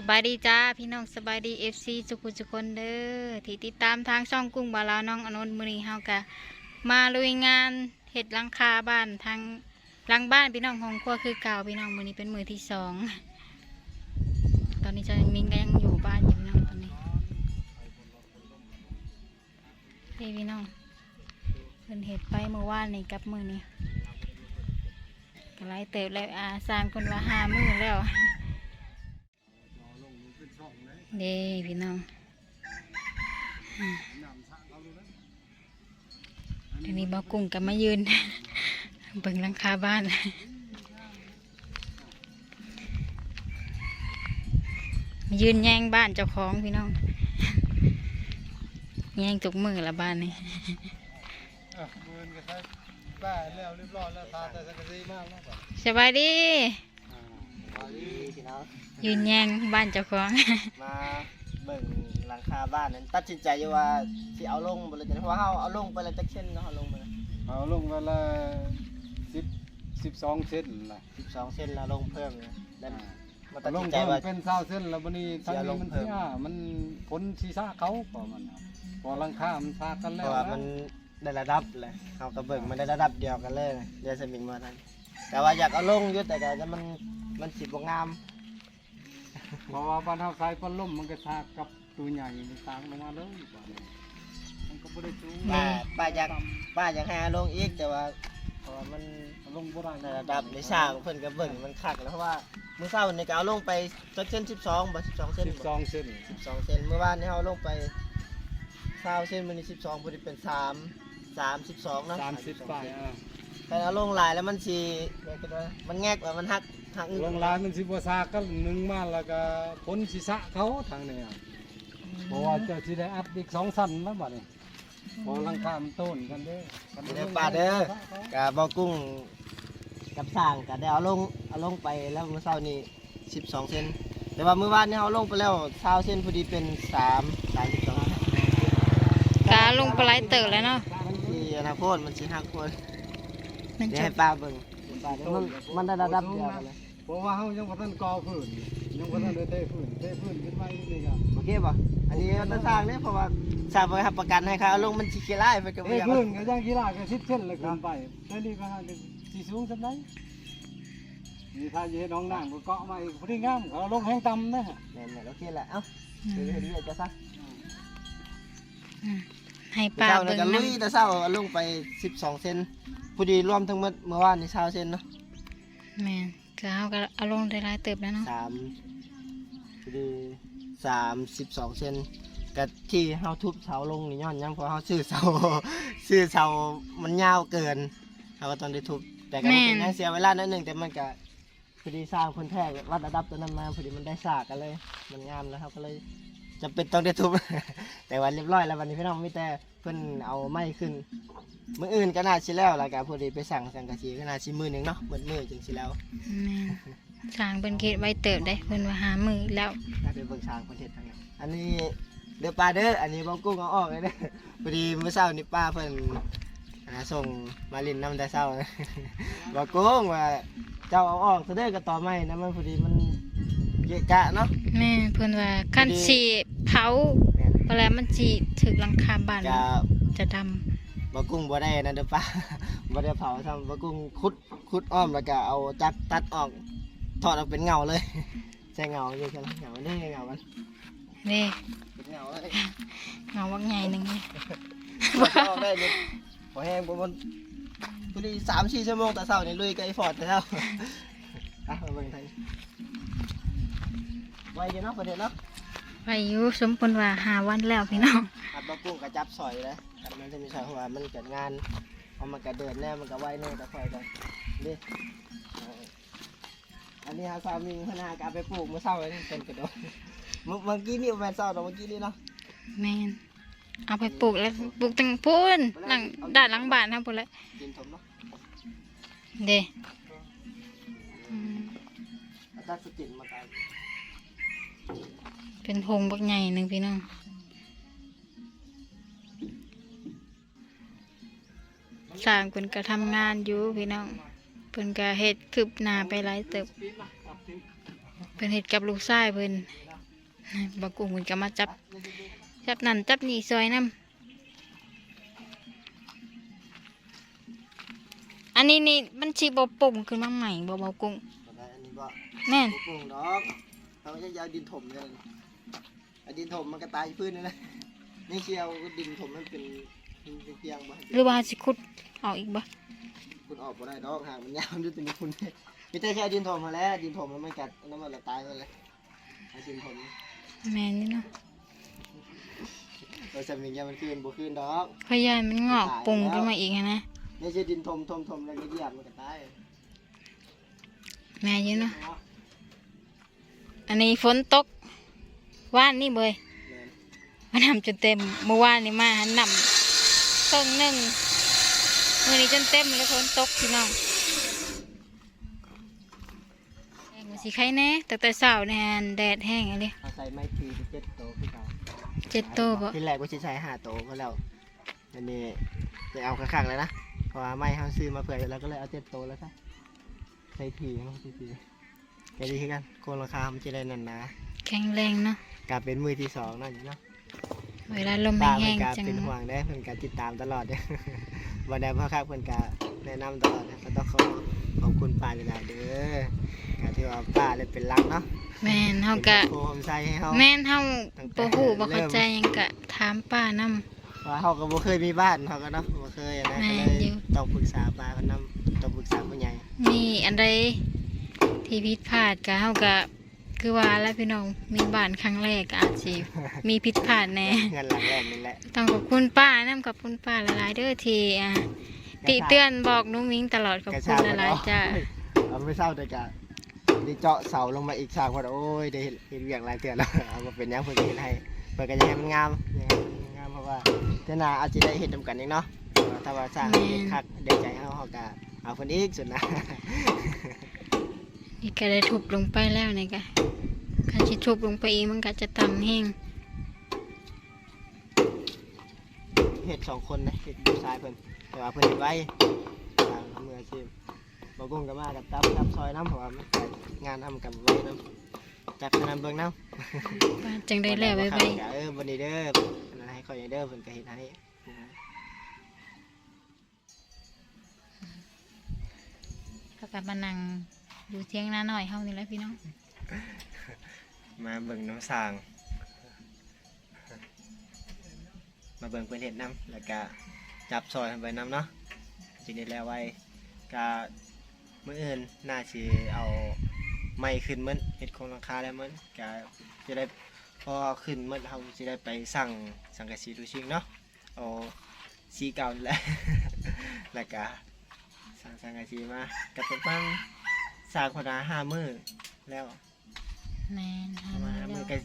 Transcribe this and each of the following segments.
สบายดีจ้าพี่น้องสบายดีเอฟซีสุขุสุคนเด้อที่ติดตามทางช่องกุ้งบาลาวน้องอนนท์มือนีเฮากะมาลุยงานเห็ดลังคาบ้านทางหลังบ้านพี่น้องของครัวคือเก่าพี่น้องมือนี้เป็นมือที่สองตอนนี้จะมิงก็ยังอยู่บ้านอยู่พี่น้องตอนนี้นี่พี่น้องเพิ่นเห็ดไปเมื่อวานนี่กับมือนี้ก็ไล่เติบแล้วอาสางคนว่าหามือแล้ว เด้พี่น้องอืมทีนี้บอกกุ้งกับมายืนเบิ่งหลังคาบ้านมายืนแย่งบ้านเจ้าของพี่น้อง แย่งตุกมือละบ้านนี่อะมือนก็ใช้ป้าแล้วเรียบร้อยแล้วทาแต่สังกะสีมากแล้วก่อนสบายดีอ่าดีพี่น้อง ยืนแย่งบ้านเจ้าของมาเบิ่งหลังคาบ้านนั้นตัดสินใจอยู่ว่าสิเอาลงบ่เลยจ้ะเพราะว่าเฮาเอาลงไปแล้วจักเช่นเนาะเอาลงไปแล้วเอาลงวันละสิบสิบสองเส้นละ12เส้นแล้วลงเพิ่มนะแล้วมาตัเอาดลสิงนใจเพิ่มว่า เป็นเศร้าเส้นแล้ววันนี้ทางเสียลนี้งมันเพิ่มเสียมันผลชีซ่าเขาพอมันเอาพอหลังคามันซากันเพแล้ว ราะว่ามันได้ระดับเลยเฮาก็เบิ่งมันได้ระดับเดียวกันเลยเดี๋ยวสมิงมาทันแต่ว่าอยากเอาลงอยู่แต่ก็มัน มันสิบ่งาม เพราะว่าบ้านเฮาใส่พัดลมมันก็ซากับตัวใหญ่มันตางลงมาเลยบ้านนี้มันก็บ่ได้สูงป้าป้าอยากป้าอยากให้เอาลงอีกแต่ว่าเพราะว่ามันเอาลงบ่ได้ในระดับในสร้างเพิ่นก็เบิ่งมันคักแล้วเพราะว่ามื้อเช้านี่ก็เอาลงไปจักเส้น12บ่12เส้นสิบบ่สองเส้น12เซนเมื่อวานนี้เราลงไป20เซนมันนี่12พอดีเป็น3 32เนาะสามสิบปลายอะแต่เอาลงหลายแล้วมันสิมันแงกว่ามันหัก หักอีกลงลายมันสิบ่ซากันหนึ่งมาแล้วก็ผลศีรษะเขาทางนี้อะเพราะว่าเจ้าสิได้อัดอีกสองสั้นแล้วบัดนี้พอหลังคามันต้นกันเด้อเด้อป้าเด้อ กะบ่กุ้งกับสร้างกะได้เอาลงเอาลงไปแล้วเมื่อเช้านี้12 เซนแต่ว่าเมื่อวานนี้เราลงไปแล้ว20เซนพอดีเป็น3 32กาลงปลายเติบแล้วเนาะมันสิอนาคตมันสิหักคนมันเดี๋ยวจะให้ป้าเบิ่งป้าเดี๋ยวมันมันได้ระดับเดียวกันเลย เพราะว่าเฮายังบ่ทันก่อพื้นยังบ่ทันได้เทพื้นเทพื้นขึ้นมาอีกนี่ก็โอเคป่ะอันนี้ต้องสร้างเนี่ยเพราะว่าสร้างไว้ให้ประกันให้เขาเอาลงมันสิขี้ไล่ไปกับเทเรื่องพื้นก็ยังกีฬาก็10เส้นเลยขึ้นไปแต่นี่ก็หาสิสูงซำไดนี่ถ้าสิเฮ็ดห้องน้ำก็เกาะมาอีกพอดีงามเขาลงแห้งต่ำนะฮะแม่นๆโอเคแหละเอ้าเดี๋ยวเดี๋ยวจะซะอืมให้ปลาเช้าเบิ่นี่งก็ลุน้ยแต่เช้าเอาลงไป 12 เซนพอดีรวมทั้งหมดเมื่อวานนี่20เซนเนาะำแม่น ก็เอาก็เอาลงได้หลายเติบแล้วเนาะ3พอดี32เซนก็ที่เฮาทุบเสาลงนี่ย้อนหยังเพราะเฮาซื้อเสา ซื้อเสามันยาวเกินเฮาก็ต้องได้ทุบแต่ก็บ่เป็นหยังเสียเวลานิดนึงแต่มันก็พอดีสร้างคนแท้วัดระดับตัวนั้นมาพอดีมันได้สากกันเลย มันงามแล้วครับก็เลย จำเป็นต้องได้ทุบ แต่วันเรียบร้อยแล้ววันนี้พี่น้องมีแต่เพิ่นเอาไม้ขึ้น มืออื่นก็น่าชิแล้วแล้วก็พอดีไปสั่งสังกะสีก็น่าชิมือหนึ่งเนาะมือมือจังสิแล้วแม่นสร้างเป็นเกตไว้เติบได้เพิ่นว่าหามือแล้วน่าไปเบิ่งช้างประเทศทางนั้นอันนี้เด้อปลาเด้ออันนี้บ่กุ้งเอาออกเลยเด้อพอดีเมื่อเช้านี่ป้าเพิ่นหาส่งมาลินน้ำแต่เช้าบ่กุ้งว่าเจ้าเอาออกซะเด้อก็ต่อไม้นะมันพอดีมัน เกะกะเนาะแม่เพิ่นว่าคันสิเผาแม่นเวลามันสิถึกหลังคาบ้านจะจะดำบะกุ้งบ่ได้นะเด้อป้าบ่ได้เผาทำบะกุ้งคุดคุดอ้อมแล้วก็เอาจักรตัดออกถอดออกเป็นเงาเลยใช่เงาอยู่ใช่ไหมเงานี่เงามันนี่เป็นเงาเลยเงาวักใหญ่หนึงนี่ถอดออกได้เลยพอแห้งบ่มันพอดีสามสี่ชั่วโมงแต่เช้านี่ลุยกับไอ้ฟอร์ดแต่เช้าอะมาเบิ่งไทย ไวเดียวเนาะประเด็นเนาะไปอยู่สมเพิ่นว่าหาวันแล้วพี่น้องอัดบะกุ้งกับจับสอยเลยกันมันจะมีสอยเพราะว่ามันเกิดงานเอามันก็เดินแน่มันก็ไวแน่แต่คอยกันดิอันนี้ฮะสามีพนากเอาไปปลูกเมื่อเช้าเลยนี่เป็นกระโดดเมื่อเมื่อกี้นี่แมนเช้าแต่เมื่อกี้นี่เนาะแม่นเอาไปปลูกแล้วปลูกตั้งพูนหลังด้านหลังบ้านครับพุ่นแหละกินถมเนาะเด้อืมอาจารย์สติมาตาย เป็นโพรงบักใหญ่หนึ่งพี่น้องสร้างเพิ่นก็ทำงานอยู่พี่น้องเพิ่นก็เฮ็ดคืบหน้าไปหลายเติบเพิ่นเฮ็ดกับลูกชายเพิ่นบากุ้งมันก็มาจับ จับนั่นจับนี่ซอยน้ำอันนี้นี่มันชีบปุ่งขึ้นมาใหม่บ่บากุ้งบ่ได้อันนี้บ่แม่นบ่ปรุงดอก เขาจะยาวดินถมเลยเอาดินถมมันก็ตายพื้นนี่แหละนี่เชียวดินถมมันเป็นเป็นเพียงบ่หรือว่าสิขุดเอาอีกบ่คุณออกบ่ได้ดอกหางมันยาวด้วยตัวนี้คุณมีแต่แค่ดินถมมาแล้ว ดินถมแล้วมันกัดแล้วมันละตายไปเลยเอาดินถมแม่นนี่เนาะเราจะมีเงี้ยมันคืนบ่คืนดอกพยานมันงอกปุ่งขึ้นมาอีกหั้นนะนี่ใช่ดินถมถมถมแล้วก็เหยียบมันก็ตายแม่อยู่เนาะ อันนี้ฝนตกว่านนี่เบยแม่นมานำจนเต็มเมื่อวานนี่มาหันนำต้นหนึ่งมื่อนี้จนเต็มเลยฝนตกพี่น้องแห้งมาสิใครแน่แต่แต่เช้าแน่นแดดแห้งอะไรเอาใส่ไม้ทีไปเจ็ดโตขึ้นเขาเจ็ดโตบ่ที่แรกว่าจะใช้ห้าโตก็แล้วอันนี้จะเอาข้างๆเลยนะเพราะว่าไม้เขาซื้อมาเผื่อแล้วก็เลยเอาเจ็ดโตแล้วซะใส่ทีเนาะใส่ที จะดีขึ้นกันโคนราคามันจะได้นั่นนะแข็งแรงเนาะกลายเป็นมือที่สองนั่นเนาะเวลาลมป้าแห้เพิ่นงกาๆจังเป็นห่วงได้เพิ่นกาติดตามตลอดเด้อวันใดพ่อค้าเพิ่นกาแนะนำตลอดนะก็ต้องขอขอบคุณป้าหลายๆเด้อกาที่ว่าป้าเลยเป็นหลักเนาะแม่นเฮากะเป็นโคมใส่ให้เฮาแม่นเฮาตั้งแต่บ่ฮู้บ่เข้าเริ่มใจหยังกะถามป้านํเพราะว่าเฮาก็บ่เคยมีบ้านเฮาก็เนาะบ่เคยอะนะแม่ก็นเลยอยู่ต้องปรึกษาป้าเพิ่นนำต้องปรึกษาผู้ใหญ่มีอันใด ที่ผิดพลาดกะเฮากะคือว่าแล้วพี่น้องมีบ้านครั้งแรกก็อาจสิมีผิดพลาดแน่เงินหลังแรกนี่แหละต้องขอบคุณป้าน้ำขอบคุณป้าหลายๆเด้อที่อ่าติเตือนบอกนุ้งนิ้งตลอดขอบคุณหลายๆจ้าเอาไม่เศร้าแต่กะได้เจาะเสาลงมาอีกฉากว่าโอ้ยได้เห็นเห็นเวียงหลายเตือนแล้วเอามาเป็นหยังเพิ่นก็เฮ็ดให้เพิ่นก็จะให้มันงามอยากให้มันงามเพราะว่าเทื่อหน้าอาจจะได้เฮ็ดนํกันอีกเนาะถ้าว่าสร้างเฮ็ดคักได้ใจเฮาเฮาก็เอาเพิ่นอีกสุดนะ นี่ก็ได้ทุบลงไปแล้วนี่ก็คันสิทุบลงไปอีกมันก็จะต่ำแห้งเฮ็ดสองคนนะเฮ็ดอยู่ซ้ายเพิ่นแต่ว่าเพิ่นเฮ็ดไว้ทางมืออาชีพบ่กุ้งก็มากับตับกับซอยน้ำเพราะว่ามันไปงานทำกับไว้น้ำจับนำเบิ่งน้ำป้าจังได้แล้วไว้ไว้เออวันนี้เด้ออันนั้นให้คอยเด้อเพิ่นก็เฮ็ดให้ก็กลับมานั่ง อยู่เที่ยงนาหน่อยเฮานี่แหละพี่น้อง มาเบิ่งน้ำสาง มาเบิ่งเพิ่นเฮ็ดน้ำแล้วก็จับซอยเพิ่นไปน้ำเนาะจิได้แล้วไว้ก็มื้ออื่นน่าสิเอาไม้ขึ้นมันเฮ็ดโครงหลังคาแล้วมันก็จะได้พอขึ้นมันเฮาสิได้ไปสั่งสังกะสีดูชิงเนาะเอาสีเก่านี่แหละ แล้วก็สั่งสังกะสีมากับประมาณ สร้างคนละห้ามื้อแล้วแม่นปหาระมามาณห้าแล้มื้อวก็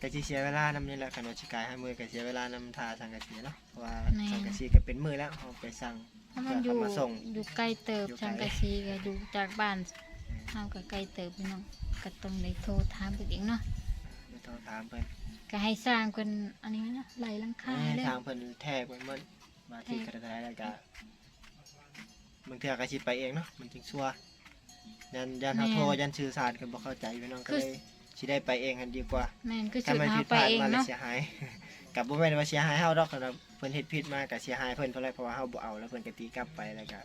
ก็สิเสียเวลานำนี่แหละคันว่าสิกายห้ามื้อก็เสียเวลานำทาสังกะสีเนาะเพราะว่าสังกะสีก็เป็นมื้อแล้วเอาไปสั่งเพราะมันอยู่เพื่อเขามาส่งอยู่ใกล้เติบอยู่ไกลจังกะซีก็อยู่จากบ้านเฮาก็ใกล้เติบพี่น้องก็ต้องได้โทรถามเพิ่นอีกเนาะไม่ต้องถามเพิ่นก็ให้สร้างเพิ่นอันนี้นะไหลหลังคาให้แล้วทางเพิ่นแทกไว้มันมาที่กระดาษแล้วก็บางเทื่อก็สิไปเองเนาะมันจึงชัวร์ ยันยันเฮาโทรยันสื่อสารกันบ่เข้าใจพี่น้องก็เลยสิได้ไปเองกันดีกว่าแม่นคือถ้าสุดมันเฮาผิดไปพลาดเองมาแล้วเนาะเสียหาย กับบ่แม่นว่าเสียหายเฮาดอกคันว่าเพิ่นเฮ็ดผิดมาก็เสียหายเพิ่นเท่าไรเพราะว่าเฮาบ่เอาแล้วเพิ่นก็ตีกลับไปแล้วก็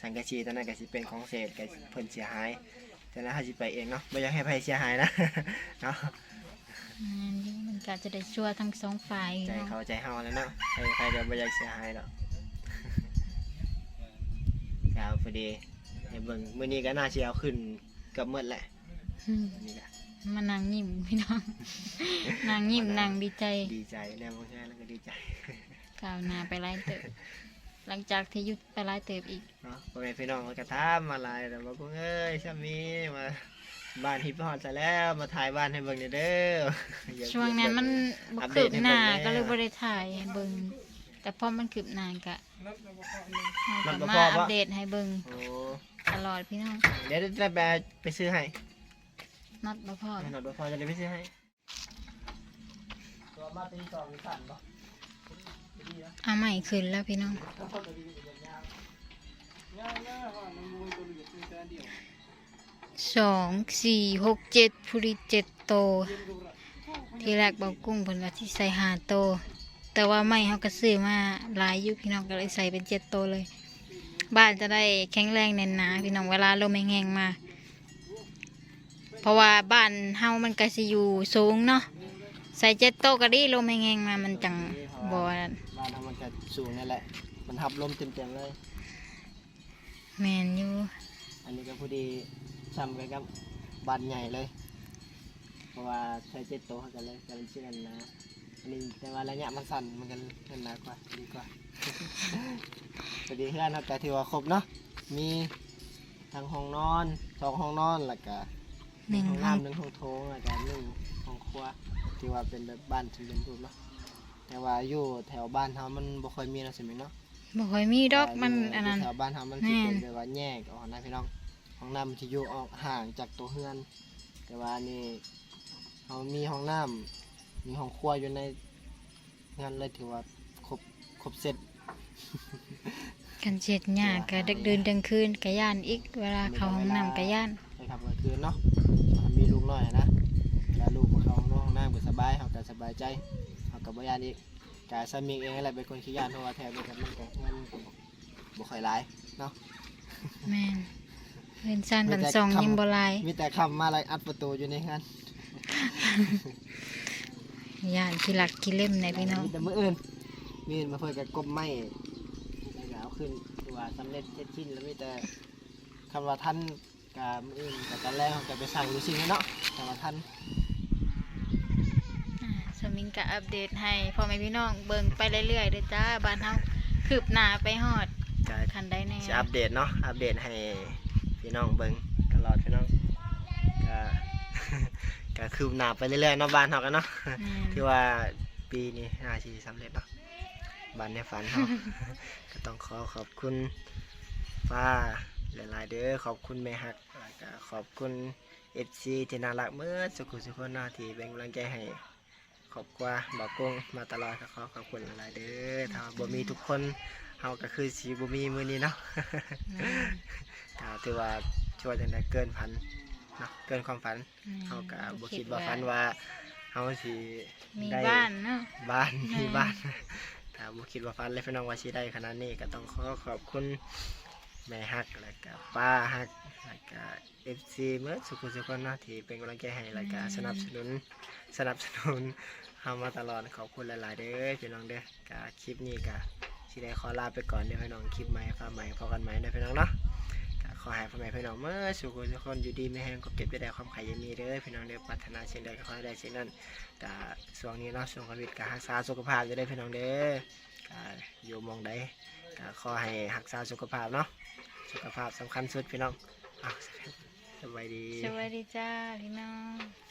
สังกะสีตอนนั้นก็สิเป็นของเศษก็เพิ่นเสียหายแต่นั้นเฮาสิไปเองเนาะบ่อยากให้ไผเสียหายนะ เนาะแม่นอยู่มันก็จะได้ชั่วทั้งสองฝ่ายใจเนาะ เขาใจเฮาแล้วเนาะใครใครก็บ่อยากเสียหายดอก ครับพอดี ให้เบิ่งมื้อนี้ก็น่าสิเอาขึ้นเกับหมดแหละอืมนี่ก็มานั่งยิ้มพี่น้อง นั่งยิ้มนั่งดีใจดีใจแน่บ่ใช่แล้วก็ดีใจก้าวหน้าไปหลายเติบ หลังจากที่หยุดไปหลายเติบอีก เนาะพ่อแม่พี่น้องเขาก็ถามมาหลายแต่ว่ากูเอ้ยช่ามีมาบ้านฮิปฮอดซะแล้วมาถ่ายบ้านให้เบิ่งหน่อยเด้ออยากช่วงนั้นมันบ่อัปเดคืตบให้หน้าเบิ่งแน่ ก็เลยบ่ได้ถ่ายให้เบิ่งแต่พอมันคืบหน้าก็เฮาก็มันบ่มาพออับ่ปเดตให้เบิ่งโอ้ ตลอดพี่น้องเดี๋ยวจะไปไปซื้อให้น็อตบ่พอให้หนอดบ่พอจะได้ไปซื้อให้ ตัวมาตีสองสั่นบ่เอาใหม่ขึ้นแล้วพี่น้องสองสี่หกเจ็ดผู้ดีเจ็ดโต ที่แรกบอกกุ้งเพิ่นว่าที่ใส่หาโตวแต่ว่าไม่เขาก็ซื้อมาหลายอยู่พี่น้องก็เลยใส่เป็นเจ็ดโตวเลย บ้านจะได้แข็งแรงแน่นหนาพี่น้องเวลาลมแห้งๆมา เพราะว่าบ้านเฮามันก็สิอยู่สูงเนาะใส่เจ็ดโตวก็ดีลมแห้งๆมามันจังบ่นั่นบ้านเรามันก็สูงนี่แหละ มันหับลมเต็มๆเลย แม่นอยู่อันนี้ก็พอดีซ้ำกันกับบ้านใหญ่เลย เพราะว่าใช้เจ็ดโตวกันเลยกันเชื่อกันนะอันนี้แต่ว่าระยะมันสั้นมันกันเงินหนากว่าดีกว่า พอดีเพื่อนเราก็ถือว่าครบเนาะมีทั้งห้องนอนสองห้องนอนแล้วก็หนึ่งห้องห้องน้ำหนึ่งห้องโถงแล้วก็หนึ่งห้องครัวที่ว่าเป็นแบบบ้านสมบูรณ์รูปเนาะแต่ว่าอยู่แถวบ้านเขามันบ่ค่อยมีนะสิแม่เนาะบ่ค่อยมีดอกมันอันนั้นแถวบ้านเขามันสิแม่นเป็นแบบว่าแยกออกนะพี่น้องห้องน้ำมันจะอยู่ออกห่างจากตัวเฮือน แต่ว่านี่เขามีห้องน้ำมีห้องครัวอยู่ในงานเลยถือว่าครบครบเสร็จ กันเจ็ดหญ้าก็ดึกดื่นกลางคืนกะย่านอีกเวลาเข้าห้องน้ำกะย่านไปขับกลางคืนเนาะมีลูกน้อยนะเวลาลูกมาเข้าห้องนอนห้องน้ำก็สบายเขาก็สบายใจเขาก็บ่ยานอีกกาสามีเองนั่นแหละเป็นคนขี้ยานเพราะว่าแถวนี้ก็มันก็มันก็บ่ค่อยหลายเนาะแม่นเรือนซานบันซองยังบ่หลายมีแต่คำมาอะไรอัดประตูอยู่ในงานย่านที่หลักที่เล่มในพี่น้องมีแต่มืออื่นมีอื่นมาเพื่อกับกบไม้ แล้วก็เอาขึ้นตัวาสำเร็จเสร็จสิ้นแล้วมีแต่คำว่าท่านกับมืออื่นกับตอนแรกเขาก็ไปสั่งอยู่สิ่งนี้เนาะคำว่าท่านอ่าสมิงก็อัปเดตให้พ่อแม่พี่น้องเบิ่งไปเรื่อยๆเด้อจ้าบ้านเฮาคืบหน้าไปฮอดก็คันได้แน่จะอัปเดตเนาะอัปเดตให้พี่น้องเบิ่งตลอดพี่น้องก็ ก็คืบหน้าไปเรื่อยๆเนาะบ้านเขากันเนาะ แม่น ที่ว่าปีนี้น่าจะสำเร็จเนาะ บ้านในฝันเขาก็ต้องขอขอบคุณป้าหลายๆเด้อขอบคุณแม่ฮักแล้วก็ขอบคุณเอฟซีที่น่ารักเมื่อสุขุสุขคนเนาะที่เป็นกำลังใจให้ขอบคุณบอกกงมาตลอดก็ขอขอบคุณหลายๆเด้อถ้าบ่มีทุกคนเฮาก็คือสีบ่มีมื้อนี้เนาะแม่นก็ถือว่าช่วยจังไดเกินฝันเนาะเกินความฝันแม่นเฮาก็บ่คิดว่าฝันว่าเฮาสิมีได้บ้านเนาะบ้านแม่มีบ้าน ถ้าบุคิดว่าฟันเลยพี่น้องว่าชีได้ขนาดนี้ก็ต้องขอขอบคุณแม่ฮักแล้วก็ป้าฮักแล้วก็เอฟซีเมื่อสุขุสุขคนเนาะที่เป็นกำลังใจให้แล้วก็สนับสนุนสนับสนุนเฮามาตลอดขอบคุณหลาย ๆ เด้อพี่น้องเด้อก็คลิปนี้ก็สิได้ขอลาไปก่อนเด้อพี่น้องคลิปใหม่ฟ้าใหม่พอกันใหม่เด้อพี่น้องเนาะ ขอให้พ่อแม่พี่น้องเมื่อสุขุสุกคนอยู่ดีไม่แห้งก็เก็บได้แต่ความขยังมีเด้อพี่น้องเด้อปรารถนาเช่นใดก็ขอให้ได้เช่นนั้นก็ช่วงนี้เนาะช่วงโควิดก็รักษาสุขภาพจะได้พี่น้องเด้ออยู่มองใดก็ขอให้รักษาสุขภาพเนาะสุขภาพสำคัญสุดพี่น้องอะสบายดีสวัสดีจ้าพี่น้อง